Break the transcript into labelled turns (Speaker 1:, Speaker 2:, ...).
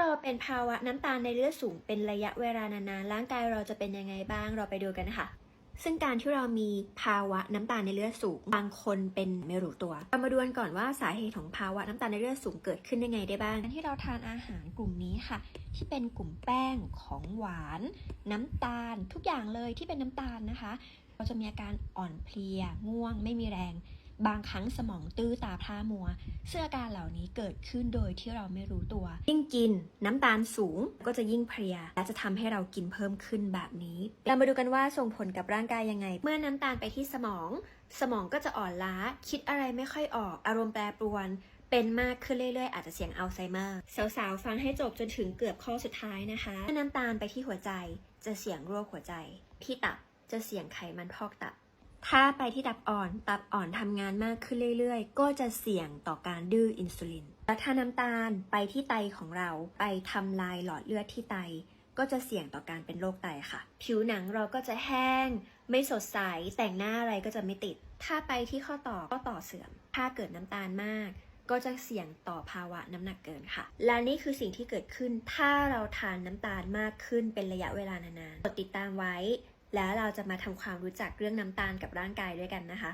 Speaker 1: เราเป็นภาวะน้ำตาลในเลือดสูงเป็นระยะเวลานานๆ ร่างกายเราจะเป็นยังไงบ้างเราไปดูกันค่ะ ซึ่งการที่เรามีภาวะน้ำตาลในเลือดสูง บางคนเป็นไม่รู้ตัว เรามาดูกันก่อนว่าสาเหตุของภาวะน้ำตาลในเลือดสูงเกิดขึ้นได้ไงได้บ้างการที่เราทานอาหารกลุ่มนี้ค่ะ ที่เป็นกลุ่มแป้งของหวาน น้ำตาลทุกอย่างเลยที่เป็นน้ำตาลนะคะ เราจะมีอาการอ่อนเพลียง่วงไม่มีแรง บางครั้งสมองตื้อตาพร่ามัวซึ่งอการเหล่านี้เกิดขึ้นโดยที่เราไม่รู้ตัว ยิ่งกินน้ำตาลสูงก็จะยิ่งเพลีย และจะทำให้เรากินเพิ่มขึ้นแบบนี้ เรามาดูกันว่าส่งผลกับร่างกายยังไง เมื่อน้ำตาลไปที่สมอง สมองก็จะอ่อนล้า คิดอะไรไม่ค่อยออก อารมณ์แปรปรวนเป็นมากขึ้นเรื่อยๆ อาจจะเสี่ยงอัลไซเมอร์สาวๆ ฟังให้จบจนถึงเกือบข้อสุดท้ายนะคะน้ำตาลไปที่หัวใจจะเสี่ยงโรคหัวใจ ที่ตับจะเสี่ยงไขมันพอกตับ ถ้าไปที่ตับอ่อนตับอ่อนทำงานมากขึ้นเรื่อยๆ ก็จะเสี่ยงต่อการดื้ออินซูลินและถ้าน้ำตาลไปที่ไตของเราไปทำลายหลอดเลือดที่ไต ก็จะเสี่ยงต่อการเป็นโรคไตค่ะ ผิวหนังเราก็จะแห้ง ไม่สดใส แต่งหน้าอะไรก็จะไม่ติด ถ้าไปที่ข้อต่อก็ต่อเสื่อม ถ้าเกิดน้ำตาลมากก็จะเสี่ยงต่อภาวะน้ำหนักเกินค่ะ และนี่คือสิ่งที่เกิดขึ้นถ้าเราทานน้ำตาลมากขึ้นเป็นระยะเวลานานๆกดติดตามไว้ แล้วเราจะมาทำความรู้จักเรื่องน้ำตาลกับร่างกายด้วยกันนะคะ